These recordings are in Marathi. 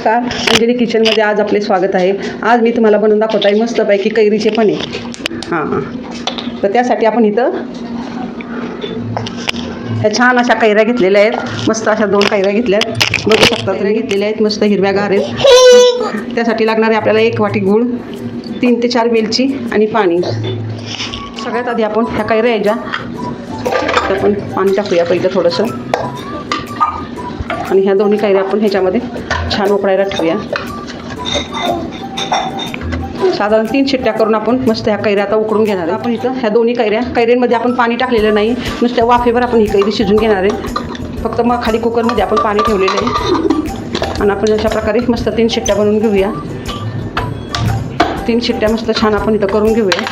नमस्कार अंजली किचनमध्ये आज आपले स्वागत आहे. आज मी तुम्हाला बनवून दाखवत आहे मस्तपैकी कैरीचे पणे हां. हां तर त्यासाठी आपण इथं ह्या छान अशा कैऱ्या घेतलेल्या आहेत. मस्त अशा दोन कैऱ्या घेतल्या आहेत बघू शकता तुम्ही घेतलेल्या आहेत मस्त हिरव्यागार आहेत. त्यासाठी लागणारे आपल्याला एक वाटी गूळ तीन ते चार वेलची आणि पाणी. सगळ्यात आधी आपण ह्या कैऱ्या यायच्या. तर आपण पाणी टाकूया पहिलं थोडंसं. आणि ह्या दोन्ही कैऱ्या आपण ह्याच्यामध्ये छान उकळायला ठेवूया. साधारण तीन शिट्ट्या करून आपण मस्त ह्या कैऱ्या आता उकडून घेणार आहे. आपण इथं ह्या दोन्ही कैऱ्या कैऱ्यांमध्ये आपण पाणी टाकलेलं नाही नुसत्या वाफेवर आपण ही कैरी शिजून घेणार आहे. फक्त मग खाली कुकरमध्ये आपण पाणी ठेवलेलं आहे. आणि आपण अशा प्रकारे मस्त तीन शिट्ट्या बनवून घेऊया. तीन शिट्ट्या मस्त छान आपण इथं करून घेऊया.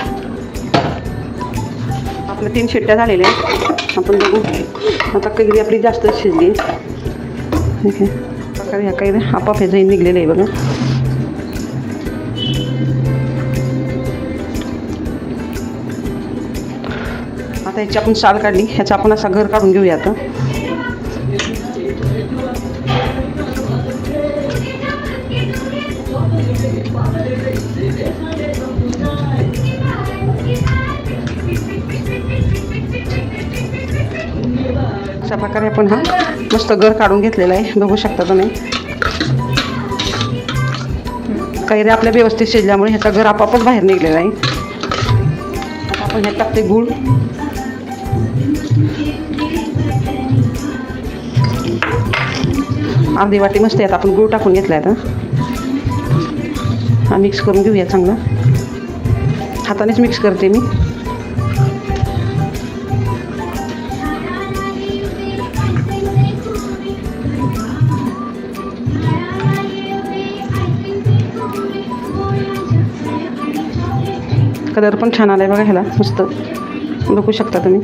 आपल्या तीन शिट्ट्या झालेल्या आहेत. आपण बघू. आता कैरी आपली जास्त शिजली ठीक आहे. प्रकारे ह्या आपाप ह्याचं निघलेलं आहे बघा. आता ह्याची आपण साल काढली ह्याचा आपण असा घर काढून घेऊया आता. अशा प्रकारे आपण हा मस्त घर काढून घेतलेला आहे. बघू शकता तुम्ही. कैऱ्या आपल्या व्यवस्थित शिजल्यामुळे ह्याचा घर आपापच बाहेर निघलेला आहे. आता आपण ह्यात टाकते गूळ. अर्धी वाटी मस्त यात आपण गूळ टाकून घेतला आता. हा मिक्स करून घेऊया चांगला. हातानेच मिक्स करते मी. कलर पण छान आला आहे बघा ह्याला मस्त. बघू शकता तुम्ही.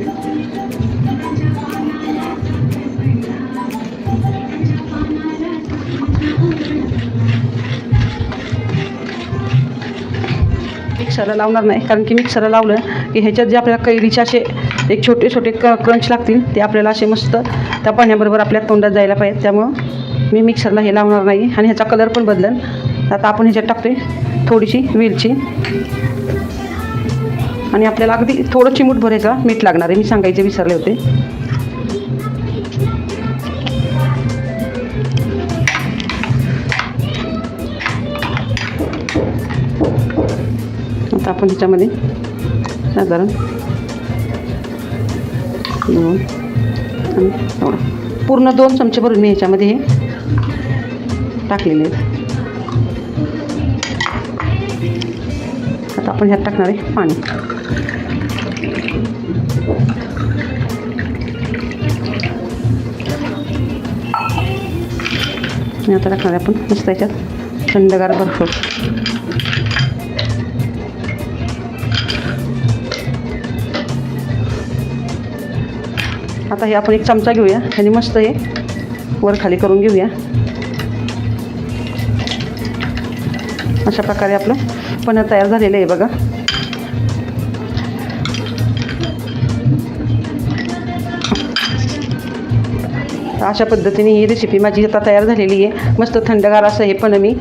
मिक्सरला लावणार नाही कारण की मिक्सरला लावलं की ह्याच्यात जे आपल्याला कैरीचे असे एक छोटे छोटे क क्रंच लागतील ते आपल्याला असे मस्त त्या पाण्याबरोबर आपल्या तोंडात जायला पाहिजे. त्यामुळं मी मिक्सरला हे लावणार नाही आणि ह्याचा कलर पण बदलेल. आता आपण ह्याच्यात टाकतोय थोडीशी वेलची. आणि आपल्याला अगदी थोडं चिमूट भरायचा मीठ लागणार आहे. मी सांगायचे विसरले होते. आता आपण त्याच्यामध्ये साधारण दोन आणि पूर्ण दोन चमचे भरून मी ह्याच्यामध्ये हे टाकलेले आहेत. आता आपण ह्यात टाकणार आहे पाणी. आणि आता टाकणार आहे आपण मस्त याच्यात थंडगार बर्फ आता हे आपण एक चमचा घेऊया आणि मस्त हे वर खाली करून घेऊया. अशा प्रकारे आपलं पनीर तयार झालेलं आहे बघा. तर अशा पद्धतीने ही रेसिपी माझी आता तयार झालेली आहे. मस्त थंडगार असं हे पण मी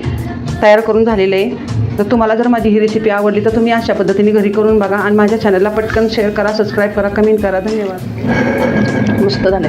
तयार करून झालेलं आहे. तर तुम्हाला जर माझी ही रेसिपी आवडली तर तुम्ही अशा पद्धतीने घरी करून बघा आणि माझ्या चॅनलला पटकन शेअर करा सबस्क्राईब करा कमेंट करा. धन्यवाद. मस्त झालं